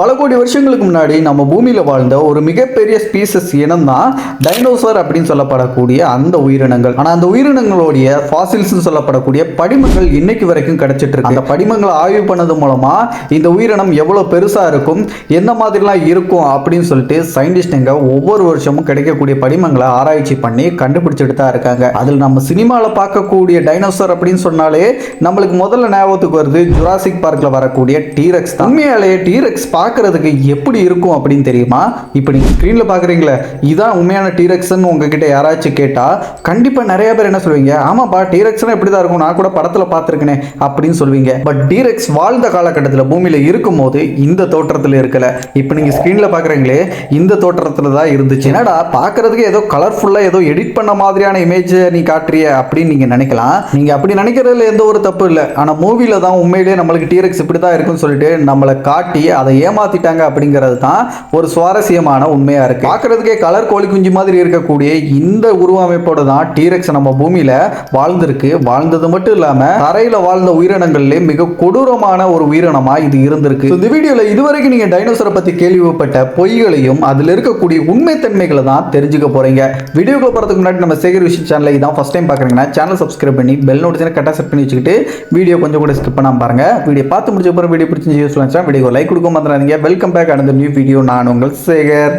பல கோடி வருஷங்களுக்கு முன்னாடி நம்ம பூமியில் வாழ்ந்த ஒரு மிகப்பெரிய ஸ்பீசஸ் இனம் தான் டைனோசர் அப்படின்னு சொல்லப்படக்கூடிய அந்த உயிரினங்கள். ஆனால் அந்த உயிரினங்களுடைய ஃபாசில்ஸ்னு சொல்லப்படக்கூடிய படிமங்கள் இன்னைக்கு வரைக்கும் கிடைச்சிட்டு இருக்கு. அந்த படிமங்களை ஆய்வு பண்ணது மூலமா இந்த உயிரினம் எவ்வளோ பெருசாக இருக்கும் எந்த மாதிரிலாம் இருக்கும் அப்படின்னு சொல்லிட்டு சயின்டிஸ்டுங்க ஒவ்வொரு வருஷமும் கிடைக்கக்கூடிய படிமங்களை ஆராய்ச்சி பண்ணி கண்டுபிடிச்சிட்டு தான் இருக்காங்க. அதில் நம்ம சினிமாவில் பார்க்கக்கூடிய டைனோசர் அப்படின்னு சொன்னாலே நம்மளுக்கு முதல்ல ஞாபகத்துக்கு வருது ஜுராசிக் பார்க்கில் வரக்கூடிய டீரெக்ஸ் தான். உண்மையாலே டீரெக்ஸ் பார்க்கறதுக்கு எப்படி இருக்கும் அப்படின்னு தெரியுமா? இப்போ நீங்கள் ஸ்க்ரீனில் பார்க்குறீங்களே இதான் உண்மையான டீரெக்ஸ்ன்னு உங்ககிட்ட யாராச்சும் கேட்டால் கண்டிப்பாக நிறைய பேர் என்ன சொல்லுவீங்க ஆமாப்பா டீரெக்ஸ்னா இப்படி தான் இருக்கும் நான் கூட படத்தில் பார்த்துருக்கேனே அப்படின்னு சொல்லுவீங்க. பட் டீரெக்ஸ் வாழ்ந்த காலகட்டத்தில் பூமியில் இருக்கும்போது இந்த தோற்றத்தில் இருக்கல. இப்போ நீங்கள் ஸ்க்ரீனில் பார்க்குறீங்களே இந்த தோற்றத்தில் தான் இருந்துச்சு. என்னடா பார்க்குறதுக்கு ஏதோ கலர்ஃபுல்லாக ஏதோ எடிட் பண்ண மாதிரியான இமேஜை நீ காட்டுறிய அப்படின்னு நீங்கள் நினைக்கலாம். நீங்கள் அப்படி நினைக்கிறதுல எந்த ஒரு தப்பு இல்லை. ஆனால் மூவியில் தான் உண்மையிலேயே நம்மளுக்கு டீரெக்ஸ் இப்படி தான் இருக்குன்னு சொல்லிட்டு நம்மளை காட்டி அதை ஏமாத்திட்டாங்க அப்படிங்கிறது தான் ஒரு சுவாரஸ்யமான உண்மையாக இருக்குது பார்க்கறதுக்கே கலர் கோழி குஞ்சு மாதிரி இருக்கக்கூடிய இந்த உருவமைப்போடு தான் டீரெக்ஸ் நம்ம பூமியில் வாழ்ந்திருக்கு. வாழ்ந்தது மட்டும் இல்லாமல் தரையில் வாழ்ந்த உயிரினங்கள்லே மிக கொடூரமான ஒரு உயிரினமாக இது இருந்திருக்கு. இந்த வீடியோவில் இதுவரைக்கும் நீங்கள் டைனோசரை பற்றி கேள்விப்பட்ட பொய்களையும் அதில் இருக்கக்கூடிய உண்மைத்தன்மைகளை தான் தெரிஞ்சுக்க போகிறீங்க வீடியோக்குள்ள போகிறதுக்கு முன்னாடி நம்ம சேகர் விஷயம் சேனலை இதான் ஃபஸ்ட் டைம் பார்க்குறீங்கன்னா சேனல் சப்ஸ்கிரைப் பண்ணி பெல் நோட்டிஃபிகேஷன் கரெக்டாக செட் பண்ணி வச்சுக்கிட்டு வீடியோ கொஞ்சம் கூட ஸ்கிப் பண்ணாம பாருங்க. வீடியோ பார்த்து முடிச்ச அப்புறம் வீடியோ பிடிச்சி யூஸ் வீடியோ லைக் கொடுக்க மறந்துடாதீங்க வெல்கம் பேக் அடுத்த நியூ வீடியோ நான் உங்கள் சேகர்.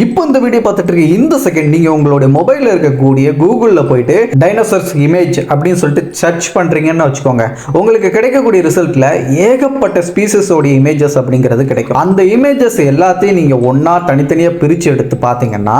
இப்போ இந்த வீடியோ பார்த்துட்டு இருக்க இந்த செகண்ட் நீங்கள் உங்களுடைய மொபைலில் இருக்கக்கூடிய கூகுளில் போயிட்டு டைனோசர்ஸ் இமேஜ் அப்படின்னு சொல்லிட்டு சர்ச் பண்ணுறீங்கன்னு வச்சுக்கோங்க. உங்களுக்கு கிடைக்கக்கூடிய ரிசல்ட்டில் ஏகப்பட்ட ஸ்பீசஸோடைய இமேஜஸ் அப்படிங்கிறது கிடைக்கும். அந்த இமேஜஸ் எல்லாத்தையும் நீங்கள் ஒன்றா தனித்தனியாக பிரித்து எடுத்து பார்த்தீங்கன்னா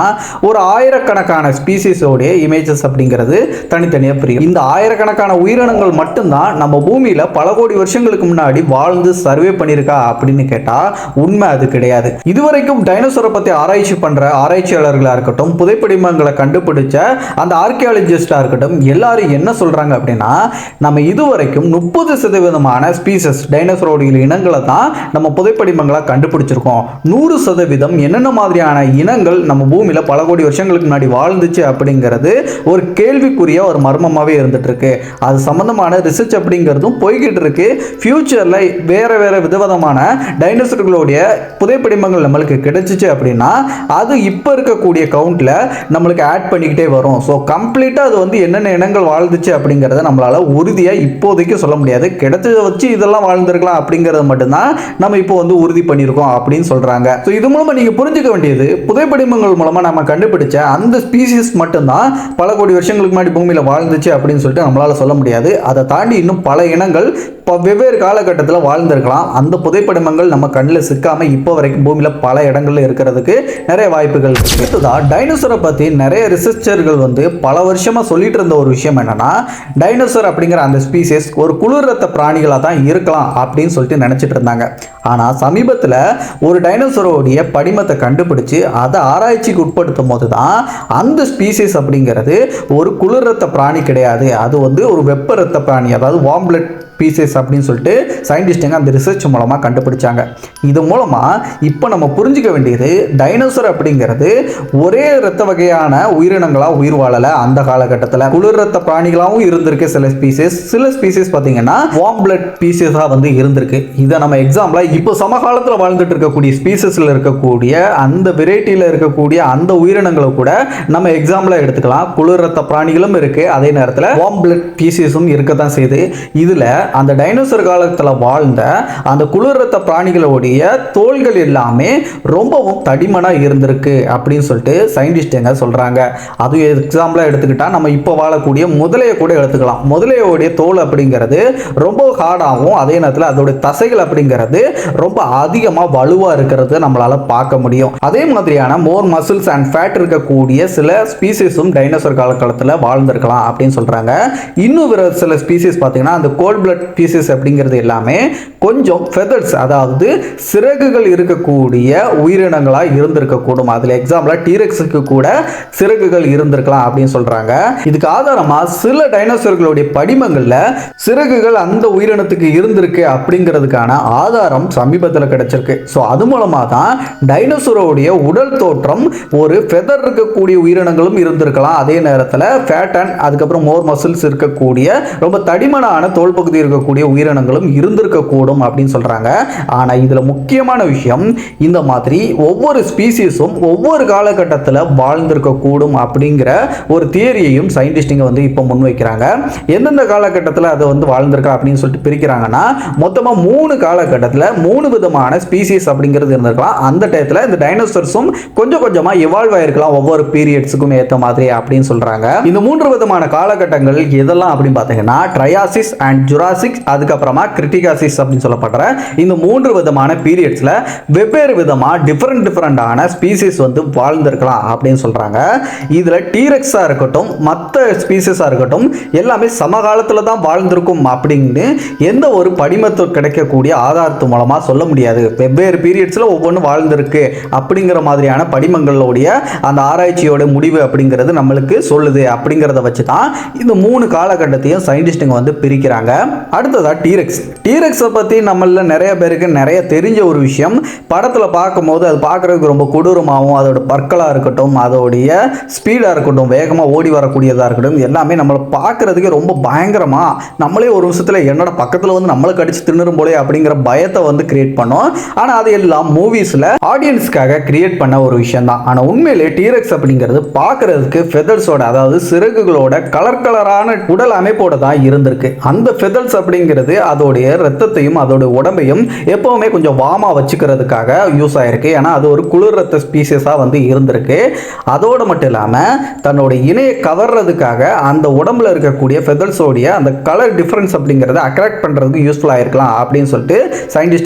ஒரு ஆயிரக்கணக்கான ஸ்பீசிஸோடைய இமேஜஸ் அப்படிங்கிறது தனித்தனியாக பிரியும். இந்த ஆயிரக்கணக்கான உயிரினங்கள் மட்டும்தான் நம்ம பூமியில் பல கோடி வருஷங்களுக்கு முன்னாடி வாழ்ந்து சர்வே பண்ணியிருக்கா அப்படின்னு கேட்டால் உண்மை அது கிடையாது. இதுவரைக்கும் டைனோசரை பற்றி ஆராய்ச்சி பண்ணுற ஆராய்ச்சியாளர்களாக இருக்கட்டும் புதைப்படிமங்களை கண்டுபிடிச்ச அந்த ஆர்கியாலஜிஸ்டாக இருக்கட்டும் எல்லாரும் என்ன சொல்கிறாங்க அப்படின்னா நம்ம இதுவரைக்கும் முப்பது சதவீதமான ஸ்பீசஸ் டைனோசரோடைய இனங்களை தான் நம்ம புதைப்படிமங்களாக கண்டுபிடிச்சிருக்கோம். நூறு சதவீதம் என்னென்ன மாதிரியான இனங்கள் நம்ம பூமியில் பல கோடி வருஷங்களுக்கு முன்னாடி வாழ்ந்துச்சு அப்படிங்கிறது ஒரு கேள்விக்குரிய ஒரு மர்மமாகவே இருந்துகிட்ருக்கு அது சம்மந்தமான ரிசர்ச் அப்படிங்கிறதும் போய்கிட்டு இருக்கு. ஃப்யூச்சரில் வேறு வேறு விதவிதமான டைனோசர்களுடைய புதைப்படிமங்கள் நம்மளுக்கு கிடைச்சிச்சு அப்படின்னா அது இப்போ இருக்கக்கூடிய கவுண்டில் நம்மளுக்கு ஆட் பண்ணிக்கிட்டே வரும். ஸோ கம்ப்ளீட்டாக அது வந்து என்னென்ன இனங்கள் வாழ்ந்துச்சு அப்படிங்கிறத நம்மளால் உறுதியாக இப்போதைக்கு சொல்ல முடியாது. கிடைச்சதை வச்சு இதெல்லாம் வாழ்ந்துருக்கலாம் அப்படிங்கிறது மட்டும்தான் நம்ம இப்போ வந்து உறுதி பண்ணியிருக்கோம் அப்படின்னு சொல்கிறாங்க ஸோ இது மூலமாக நீங்கள் புரிஞ்சுக்க வேண்டியது புதைப்படிமங்கள் மூலமாக நம்ம கண்டுபிடிச்ச அந்த ஸ்பீசிஸ் மட்டும்தான் பல கோடி வருஷங்களுக்கு முன்னாடி பூமியில் வாழ்ந்துச்சு அப்படின்னு சொல்லிட்டு நம்மளால் சொல்ல முடியாது. அதை தாண்டி இன்னும் பல இனங்கள் இப்போ வெவ்வேறு காலகட்டத்தில் வாழ்ந்திருக்கலாம். அந்த புதைப்படிமங்கள் நம்ம கண்ணில் சிக்காமல் இப்போ வரைக்கும் பூமியில் பல இடங்களில் இருக்கிறதுக்கு நிறைய வாய்ப்புகள் இருக்கு. டைனோசரை பற்றி நிறைய ரிசர்ச்சர்கள் வந்து பல வருஷமாக சொல்லிட்டு இருந்த ஒரு விஷயம் என்னன்னா டைனோசர் அப்படிங்கிற அந்த ஸ்பீசிஸ் ஒரு குளிர் ரத்த பிராணிகளாக தான் இருக்கலாம் அப்படின்னு சொல்லிட்டு நினச்சிட்டு இருந்தாங்க. ஆனால் சமீபத்தில் ஒரு டைனோசரோடைய படிமத்தை கண்டுபிடிச்சு அதை ஆராய்ச்சிக்கு உட்படுத்தும் போது தான் அந்த ஸ்பீசிஸ் அப்படிங்கிறது ஒரு குளிர் ரத்த பிராணி கிடையாது. அது வந்து ஒரு வெப்ப ரத்த பிராணி அதாவது வாம்ப்ளட் பீசஸ் அப்படின்னு சொல்லிட்டு சயின்டிஸ்ட்டுங்க அந்த ரிசர்ச் மூலமாக கண்டுபிடிச்சாங்க. இது மூலமாக இப்போ நம்ம புரிஞ்சுக்க வேண்டியது டைனோசர் அப்படிங்கிறது ஒரே ரத்த வகையான உயிரினங்களாக உயிர் வாழலை அந்த காலகட்டத்தில். குளிர் ரத்த பிராணிகளாகவும் இருந்திருக்கு சில ஸ்பீசஸ். சில ஸ்பீசஸ் பார்த்தீங்கன்னா வார்ம் பிளட் பீசஸாக வந்து இருந்திருக்கு. இதை நம்ம எக்ஸாம்பிளாக இப்போ சமகாலத்தில் வாழ்ந்துட்டு இருக்கக்கூடிய ஸ்பீசஸில் இருக்கக்கூடிய அந்த வெரைட்டியில் இருக்கக்கூடிய அந்த உயிரினங்களை கூட நம்ம எக்ஸாம்பிளாக எடுத்துக்கலாம். குளிர் ரத்த பிராணிகளும் இருக்குது அதே நேரத்தில் வார்ம் பிளட் பீசஸும் இருக்க தான் செய்யுது. இதில் அந்த டைனோசர் காலத்தில் வாழ்ந்த அந்த குளிர் ரத்த பிராணிகளுடைய தோள்கள் எல்லாமே ரொம்பவும் தடிமனாக இருந்திருக்கு அப்படின்னு சொல்லிட்டு சயின்டிஸ்ட்டுங்க சொல்கிறாங்க அதுவும் எக்ஸாம்பிளாக எடுத்துக்கிட்டால் நம்ம இப்போ வாழக்கூடிய முதலையை கூட எடுத்துக்கலாம். முதலையோடைய தோல் அப்படிங்கிறது ரொம்ப ஹார்டாகவும் அதே நேரத்தில் அதோடைய தசைகள் அப்படிங்கிறது ரொம்ப அதிகமாக வலுவாக இருக்கிறது நம்மளால் பார்க்க முடியும். அதே மாதிரியான மோர் மசில்ஸ் அண்ட் ஃபேட் இருக்கக்கூடிய சில ஸ்பீசிஸும் டைனோசர் காலகாலத்தில் வாழ்ந்திருக்கலாம் அப்படின்னு சொல்கிறாங்க இன்னும் ஒரு சில ஸ்பீசிஸ் பார்த்தீங்கன்னா அந்த கோல்ட் பிளட் பீசஸ் அப்படிங்கிறது எல்லாமே கொஞ்சம் ஃபெதர்ஸ் அதாவது சிறகுகள் இருக்கக்கூடிய உயிரினங்களாக இருந்திருக்கக்கூடும். அதில் எக்ஸாம்பிளாக டீரெக்ஸுக்கு கூட சிறகுகள் இருந்திருக்கலாம் அப்படின்னு சொல்கிறாங்க இதுக்கு ஆதாரமாக சில டைனோசர்களுடைய படிமங்களில் சிறகுகள் அந்த உயிரினத்துக்கு இருந்திருக்கு அப்படிங்கிறதுக்கான ஆதாரம் நமக்கு சமீபத்தில் கிடச்சிருக்கு. ஸோ அது மூலமாக தான் டைனோசரோடைய உடல் தோற்றம் ஒரு ஃபெதர் இருக்கக்கூடிய உயிரினங்களும் இருந்திருக்கலாம். அதே நேரத்தில் ஃபேட்டன் அதுக்கப்புறம் மோர் மசில்ஸ் இருக்கக்கூடிய ரொம்ப தடிமனான தோல் பகுதி இருக்கக்கூடிய உயிரினங்களும் இருந்திருக்கக்கூடும் அப்படின்னு சொல்கிறாங்க ஆனால் இதில் முக்கியமான விஷயம் இந்த மாதிரி ஒவ்வொரு ஸ்பீசிஸும் ஒவ்வொரு காலகட்டத்தில் வாழ்ந்திருக்கக்கூடும் அப்படிங்கிற ஒரு தியரியையும் சயின்டிஸ்டுங்க வந்து இப்போ முன்வைக்கிறாங்க. எந்தெந்த காலகட்டத்தில் அதை வந்து வாழ்ந்திருக்கா அப்படின்னு சொல்லிட்டு பிரிக்கிறாங்கன்னா மொத்தமாக மூணு காலகட்டத்தில் மூணு விதமான ஸ்பீசிஸ் அப்படிங்கிறது இருந்திருக்கலாம். அந்த டயத்தில் இந்த டைனோசர்ஸும் கொஞ்சம் கொஞ்சமாக இவால்வ் ஆயிருக்கலாம். ஒவ்வொரு பீரியட்ஸுக்கும் ஏற்ற மாதிரி அப்படின்னு சொல்கிறாங்க இந்த மூன்று விதமான காலகட்டங்கள் எதெல்லாம் அப்படின்னு பார்த்தீங்கன்னா ட்ரையாசிஸ் அண்ட் ஜுராசிக் அதுக்கப்புறமா கிரிட்டிகாசிஸ் அப்படின்னு சொல்லப்படுற இந்த மூன்று விதமான பீரியட்ஸில் வெவ்வேறு விதமாக டிஃப்ரெண்ட் டிஃப்ரெண்டான ஸ்பீசிஸ் வந்து வாழ்ந்திருக்கலாம் அப்படின்னு சொல்கிறாங்க இதில் டீரெக்ஸாக இருக்கட்டும் மற்ற ஸ்பீசிஸாக இருக்கட்டும் எல்லாமே சமகாலத்தில் தான் வாழ்ந்திருக்கும் அப்படின்னு எந்த ஒரு படிமத்தில் கிடைக்கக்கூடிய ஆதாரத்து மூலமாக சொல்ல முடியாது. வெவ்வேறு பீரியட்ஸில் ஒவ்வொன்றும் வாழ்ந்திருக்கு. அப்படிங்கிற மாதிரியான படிமங்களுடைய அந்த ஆராய்ச்சியோட முடிவு அப்படிங்கிறது நம்மளுக்கு சொல்லுது. அப்படிங்கிறத வச்சு தான் இந்த மூணு காலகட்டத்தையும் சயின்டிஸ்ட்டுங்க வந்து பிரிக்கிறாங்க. அடுத்ததாக டீரெக்ஸ் டீரெக்ஸை பற்றி நம்மள நிறைய பேருக்கு நிறைய தெரிஞ்ச ஒரு விஷயம். படத்தில் பார்க்கும்போது அது பார்க்குறதுக்கு ரொம்ப கொடூரமாகவும் அதோட பற்களாக இருக்கட்டும் அதோடைய ஸ்பீடாக இருக்கட்டும் வேகமாக ஓடி வரக்கூடியதாக இருக்கட்டும் எல்லாமே நம்மளை பார்க்குறதுக்கே ரொம்ப பயங்கரமாக நம்மளே ஒரு விஷயத்தில் என்னோட பக்கத்தில் வந்து நம்மளை கடிச்சு தின்னுரும் போலே அப்படிங்கிற பயத்தை வந்து கிரியேட் பண்ணோம். ஆனால் அது எல்லாம் மூவிஸில் ஆடியன்ஸ்க்காக கிரியேட் பண்ண ஒரு விஷயம் தான் ஆனால் உண்மையிலே டீரெக்ஸ் அப்படிங்கிறது பாக்குறதுக்கு ஃபெதர்ஸோட அதாவது சிறகுகளோட கலர் கலரான உடல் அமைப்போட தான் இருந்திருக்கு. அந்த ஃபெதர்ஸ் அப்படிங்கிறது அதோடைய ரத்தத்தையும் அதோட உடம்பையும் எப்பவுமே கொஞ்சம் வாமாக வச்சுக்கிறதுக்காக யூஸ் ஆயிருக்கு. ஏன்னா அது ஒரு குளிர் ரத்த ஸ்பீசிஸாக வந்து இருந்திருக்கு. அதோடு மட்டும் இல்லாமல் தன்னோட இணையை கவர்றதுக்காக அந்த உடம்புல இருக்கக்கூடிய ஃபெதர்ஸோடைய அந்த கலர் டிஃப்ரென்ஸ் அப்படிங்கிறத அட்ராக்ட் பண்ணுறதுக்கு யூஸ்ஃபுல்லாக இருக்கலாம் அப்படின்னு சொல்லிட்டு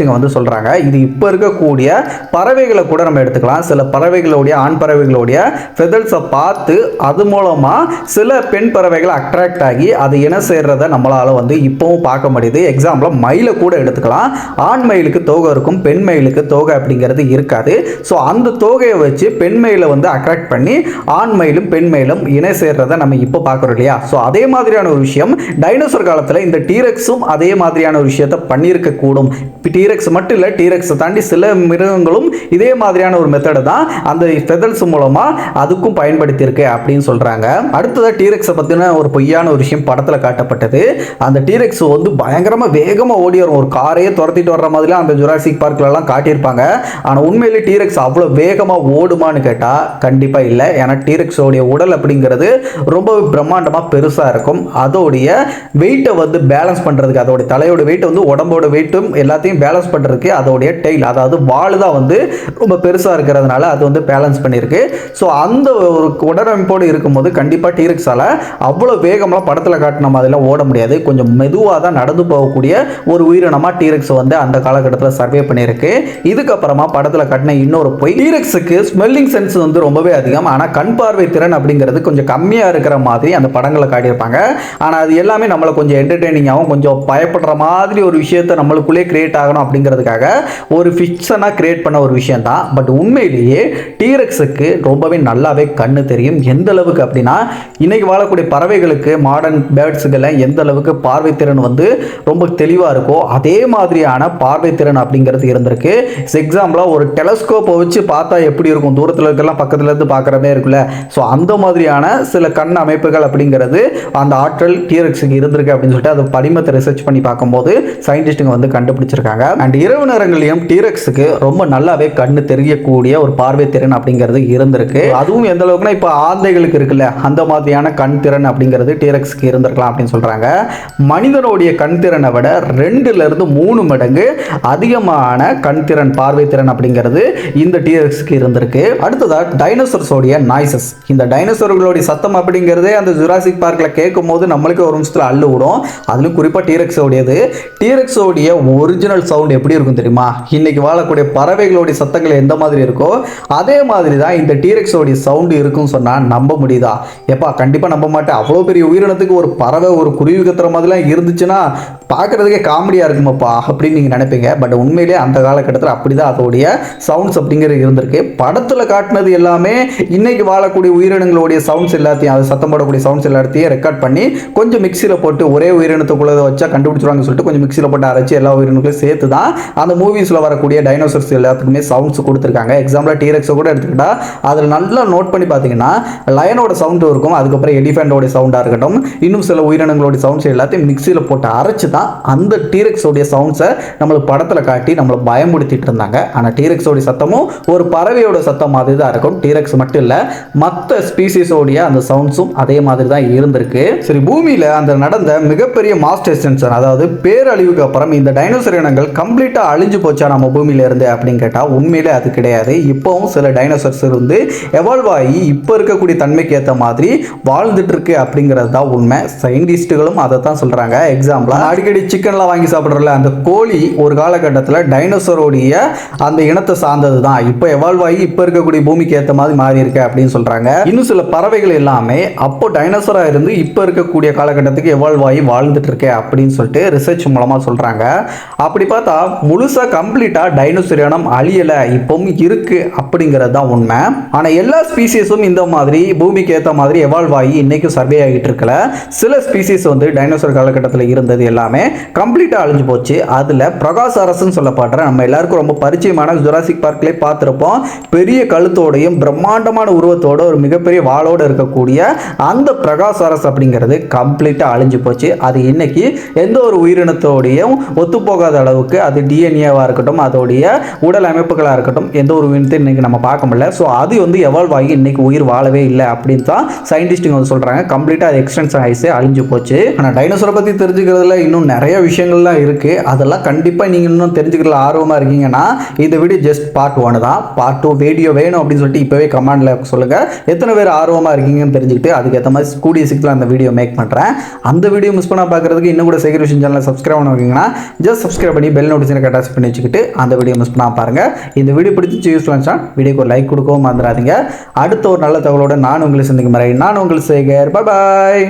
சயின்டிஸ்ட்டுங்க வந்து சொல்கிறாங்க இது இப்போ இருக்கக்கூடிய பறவைகளை கூட நம்ம எடுத்துக்கலாம். சில பறவைகளுடைய ஆண் பறவைகளுடைய ஃபெதல்ஸை பார்த்து அது மூலமாக சில பெண் பறவைகள் அட்ராக்ட் ஆகி அது இன சேர்றத நம்மளால் வந்து இப்போவும் பார்க்க முடியுது. எக்ஸாம்பிள் மயிலை கூட எடுத்துக்கலாம். ஆண் மயிலுக்கு தோகை இருக்கும் பெண் மயிலுக்கு தோகை அப்படிங்கிறது இருக்காது. ஸோ அந்த தோகையை வச்சு பெண் மயிலை வந்து அட்ராக்ட் பண்ணி ஆண் மயிலும் பெண் மயிலும் இணை சேர்றத நம்ம இப்போ பார்க்குறோம் இல்லையா? ஸோ அதே மாதிரியான ஒரு விஷயம் டைனோசர் காலத்தில் இந்த டீரெக்ஸும் அதே மாதிரியான ஒரு விஷயத்தை பண்ணியிருக்க கூடும் டீரெக்ஸ் மட்டும் இல்லை டீரெக்ஸை தாண்டி சில மிருகங்களும் இதே மாதிரியான ஒரு மெத்தடை தான் அந்த ஃபெதல்ஸ் மூலமாக அதுக்கும் பயன்படுத்தியிருக்கு அப்படின்னு சொல்கிறாங்க அடுத்ததாக டீரெக்ஸை பற்றின ஒரு பொய்யான ஒரு விஷயம் படத்தில் காட்டப்பட்டது. அந்த டீரெக்ஸ் வந்து பயங்கரமாக வேகமாக ஓடி வரும். ஒரு காரையே துரத்திட்டு வர்ற மாதிரிலாம் அந்த ஜுராசிக் பார்க்லலாம் காட்டியிருப்பாங்க. ஆனால் உண்மையிலே டீரெக்ஸ் அவ்வளோ வேகமாக ஓடுமான்னு கேட்டால் கண்டிப்பாக இல்லை. ஏன்னா டீரெக்ஸோடைய உடல் அப்படிங்கிறது ரொம்ப பிரம்மாண்டமாக பெருசாக இருக்கும். அதோடைய வெயிட்டை வந்து பேலன்ஸ் பண்ணுறதுக்கு அதோட தலையோட வெயிட் வந்து உடம்போட வெயிட்டும் எல்லாத்தையும் பேலன்ஸ் பண்ணுறதுக்கு அதோடைய டெய்ல் அதாவது வால் தான் வந்து ரொம்ப பெருசாக இருக்கிறதுனால அது வந்து பேலன்ஸ் பண்ணியிருக்கு. ஸோ அந்த ஒரு உடலமைப்போடு இருக்கும்போது கண்டிப்பாக டீரெக்ஸால் அவ்வளோ வேகமாக படத்தில் காட்டின மாதிரிலாம் ஓட முடியாது. கொஞ்சம் மெதுவாக தான் நடந்து போகக்கூடிய ஒரு உயிரினமாக டீரெக்ஸ் வந்து அந்த காலகட்டத்தில் சர்வே பண்ணியிருக்கு. இதுக்கப்புறமா படத்தில் காட்டின இன்னொரு போய் டீரெக்ஸுக்கு ஸ்மெல்லிங் சென்ஸ் வந்து ரொம்பவே அதிகம். ஆனால் கண் பார்வை திறன் அப்படிங்கிறது கொஞ்சம் கம்மியாக இருக்கிற மாதிரி அந்த படங்களை காட்டியிருப்பாங்க. ஆனால் அது எல்லாமே நம்மளை கொஞ்சம் என்டர்டெய்னிங்காகவும் கொஞ்சம் பயப்படுற மாதிரி ஒரு விஷயத்தை நம்மளுக்குள்ளே கிரியேட் ஆகணும் அப்படிங்கிறதுக்காக ஒரு ஃபிக்ஷனாக கிரியேட் பண்ண ஒரு விஷயம் தான் பட் உண்மையிலேயே டீரெக்ஸுக்கு ரொம்பவே நல்லாவே கண்ணு தெரியும். எந்த அளவுக்கு அப்படின்னா இன்னைக்கு வாழக்கூடிய பறவைகளுக்கு மாடர்ன் பேர்ட்ஸுக்கெல்லாம் எந்த அளவுக்கு பார்வை திறன் வந்து ரொம்ப தெளிவாக இருக்கோ அதே மாதிரியான பார்வை திறன் அப்படிங்கிறது இருந்திருக்கு. எக்ஸாம்பிளாக ஒரு டெலஸ்கோப்பை வச்சு பார்த்தா எப்படி இருக்கும்? தூரத்தில் இருக்கலாம் பக்கத்துல இருந்து பார்க்குறதே இருக்குல்ல. ஸோ அந்த மாதிரியான சில கண் அமைப்புகள் அப்படிங்கிறது அந்த ஆற்றல் டீரெக்ஸுக்கு இருந்திருக்கு அப்படின்னு சொல்லிட்டு அதை படிமத்தை ரிசர்ச் பண்ணி பார்க்கும்போது சயின்டிஸ்ட்டுங்க வந்து கண்டுபிடிச்சிருக்காங்க. அண்ட் இரவு நேரங்களையும் டீரக்ஸுக்கு ரொம்ப நல்லாவே கண்ணு தெரியக்கூடிய ஒரு பார்வை திறன் அப்படிங்கிறது இருந்திருக்கு. அதுவும் எந்த அளவுக்குனா இப்போ ஆந்தைகளுக்கு இருக்குல்ல அந்த மாதிரியான கண் திறன் அப்படிங்கிறது டீரக்ஸுக்கு இருந்திருக்கலாம் அப்படின்னு சொல்கிறாங்க மனிதனுடைய கண் திறனை விட ரெண்டுலேருந்து மூணு மடங்கு அதிகமான கண் திறன் பார்வை திறன் அப்படிங்கிறது இந்த டீரக்ஸுக்கு இருந்திருக்கு. அடுத்ததாக டைனோசர்ஸோடைய நாய்ஸஸ் இந்த டைனோசர்களுடைய சத்தம் அப்படிங்கிறதே அந்த ஜுராசிக் பார்க்கில் கேட்கும் போது நம்மளுக்கு ஒரு நிமிஷத்தில் அள்ளு விடும் அதுலேயும் குறிப்பாக டீரக்ஸோடையது டீரக்ஸோடைய ஒரிஜினல் சவுண்ட் எப்படி இருக்கும் தெரியுமா? இன்னைக்கு வாழக்கூடிய பறவைகளுடைய சத்தங்கள் எந்த மாதிரி இருக்கோ அதே மாதிரி தான் இந்த டீரெக்ஸோடைய சவுண்டு இருக்குன்னு சொன்னால் நம்ப முடியுதா? எப்பா கண்டிப்பாக நம்ப மாட்டேன். அவ்வளோ பெரிய உயிரினத்துக்கு ஒரு பறவை ஒரு குருவி கத்துற மாதிரிலாம் இருந்துச்சுன்னா பார்க்குறதுக்கே காமெடியாக இருக்குமாப்பா அப்படின்னு நீங்கள் நினைப்பீங்க. பட் உண்மையிலே அந்த காலகட்டத்தில் அப்படி தான் அதோடைய சவுண்ட்ஸ் அப்படிங்கிறது இருந்திருக்கு. படத்தில் காட்டினது எல்லாமே இன்னைக்கு வாழக்கூடிய உயிரினங்களுடைய சவுண்ட்ஸ் எல்லாத்தையும் அது சத்தம் போடக்கூடிய சவுண்ட்ஸ் எல்லாத்தையும் ரெக்கார்ட் பண்ணி கொஞ்சம் மிக்சியில் போட்டு ஒரே உயிரினத்துக்குள்ளதை வச்சா கண்டுபிடிச்சிருவாங்க சொல்லிட்டு கொஞ்சம் மிக்சியில் போட்டு அரைச்சி எல்லா உயிரினங்களையும் சேர்த்து தான் அந்த மூவிஸில் வரக்கூடிய டைனோசர்ஸ் எல்லாத்துக்குமே சவுண்ட்ஸ் கொடுத்துருக்காங்க. எக்ஸாம்பிளாக டீரெக்ஸை கூட எடுத்துக்கிட்டா அதில் நல்லா நோட் பண்ணி பார்த்தீங்கன்னா லயனோட சவுண்டு இருக்கும் அதுக்கப்புறம் எலிஃபெண்டோட சவுண்டாக இருக்கட்டும் இன்னும் சில உயிரினங்களோட சவுண்ட்ஸ் எல்லாத்தையும் மிக்சியில் போட்டு அரைச்சு தான் அந்த டீரெக்ஸோடைய சவுண்ட்ஸை நம்மளுக்கு படத்தில் காட்டி நம்மளை பயமுடுத்திட்டு இருந்தாங்க. ஆனால் டீரெக்ஸோடைய சத்தமும் ஒரு பறவையோட சத்தம் மாதிரி தான் இருக்கும். டீரெக்ஸ் மட்டும் இல்லை மற்ற ஸ்பீசிஸோடைய அந்த சவுண்ட்ஸும் அதே மாதிரி தான் இருந்திருக்கு. சரி பூமியில் அந்த நடந்த மிகப்பெரிய மாஸ்டர் அதாவது பேரழிவுக்கு அப்புறம் இந்த டைனோசர் இனங்கள் கம்ப்ளீட்டாக அழிஞ்சு போச்சா நம்ம பூமியில இருந்து அப்படின்னு கேட்டால் உண்மையிலே அது கிடையாது. இப்போவும் சில டைனோசர்ஸ் இருந்து எவால்வ் ஆகி இப்போ இருக்கக்கூடிய தன்மைக்கு ஏற்ற மாதிரி வாழ்ந்துட்டு இருக்கு அப்படிங்கிறது தான் உண்மை. சயின்டிஸ்ட்டுகளும் அதை தான் சொல்கிறாங்க எக்ஸாம்பிளாக அடிக்கடி சிக்கன்லாம் வாங்கி சாப்பிட்றல அந்த கோழி ஒரு காலகட்டத்தில் டைனோசரோடைய அந்த இனத்தை சார்ந்தது தான் இப்போ எவால்வ் ஆகி இப்போ இருக்கக்கூடிய பூமிக்கு ஏற்ற மாதிரி மாறி இருக்கு அப்படின்னு சொல்கிறாங்க இன்னும் சில பறவைகள் எல்லாமே அப்போ டைனோசராக இருந்து இப்போ இருக்கக்கூடிய காலகட்டத்துக்கு எவால்வ் ஆகி வாழ்ந்துட்டு இருக்கே அப்படின்னு சொல்லிட்டு ரிசர்ச் மூலமாக சொல்கிறாங்க அப்படி பார்த்தா முழுசாக கம்ப்ளீட்டாக டைனோசர் இனம் அழியலை இப்பவும் இருக்கு அப்படிங்கிறது தான் உண்மை. ஆனால் எல்லா ஸ்பீசிஸும் இந்த மாதிரி பூமிக்கு ஏற்ற மாதிரி எவால்வ் ஆகி இன்னைக்கும் சர்வே ஆகிட்டு இருக்கல. சில ஸ்பீசிஸ் வந்து டைனோசர் காலகட்டத்தில் இருந்தது எல்லாமே கம்ப்ளீட்டாக அழிஞ்சு போச்சு. அதில் பிரகாஷ் அரசுன்னு சொல்லப்படுற நம்ம எல்லாருக்கும் ரொம்ப பரிச்சயமான ஜுராசிக் பார்க்லேயே பார்த்துருப்போம். பெரிய கழுத்தோடையும் பிரம்மாண்டமான உருவத்தோட ஒரு மிகப்பெரிய வாளோடு இருக்கக்கூடிய அந்த பிரகாஷ் அரசு அப்படிங்கிறது கம்ப்ளீட்டாக அழிஞ்சு போச்சு. அது இன்னைக்கு எந்த ஒரு உயிரினத்தோடையும் ஒத்துப்போகாத அளவுக்கு அது டிஎன்ஏவாக இருக்கட்டும் அதோடைய உடல் அமைப்புகளாக இருக்கட்டும் எந்த ஒரு உயிரினத்தையும் இன்னைக்கு நம்ம பார்க்க முடியல. ஸோ அது வந்து எவால்வ் ஆகி இன்னைக்கு உயிர் வாழவே இல்லை அப்படின்னு தான் சயின்டிஸ்ட்டுங்க வந்து சொல்கிறாங்க கம்ப்ளீட்டாக அது எக்ஸ்டென்ஷன் ஆகிச்சு அழிஞ்சு போச்சு. ஆனால் டைனோசரை பற்றி தெரிஞ்சுக்கிறதுல இன்னும் நிறைய விஷயங்கள்லாம் இருக்குது அதெல்லாம் கண்டிப்பாக நீங்கள் இன்னும் தெரிஞ்சுக்கிறதுல ஆர்வமாக இருக்கீங்கன்னா இந்த வீடியோ ஜஸ்ட் பார்ட் ஒன் தான். பார்ட் டூ வீடியோ வேணும் அப்படின்னு சொல்லிட்டு இப்போவே கமெண்டில் சொல்லுங்கள் எத்தனை பேர் ஆர்வமாக இருக்கீங்கன்னு தெரிஞ்சுக்கிட்டு அதுக்கேற்ற மாதிரி கூடிய சீக்கிரம் அந்த வீடியோ மேக் பண்ணுறேன் அந்த வீடியோ மிஸ் பண்ண பார்க்குறதுக்கு இன்னும் கூட சேகர் விஷயம் சேனலை சப்ஸ்கிரைப் பண்ண வைக்கிங்கன்னா ஜஸ்ட் சப்ஸ்கிரைப் பண்ணி பெல் நோட்டிஃபிகேஷன் அட்டாச் பண்ணி வச்சுக்கிட்டு அந்த வீடியோ மிஸ் பண்ணாமல் பாருங்கள் இந்த வீடியோ பிடிச்சி யூஸ் பண்ணால் வீடியோக்கு ஒரு லைக் கொடுக்கவும் மறந்துடாதீங்க. அடுத்த ஒரு நல்ல தகவலோட நான் உங்களை சந்திக்கும் வரை நான் உங்கள் சேகர். பாய்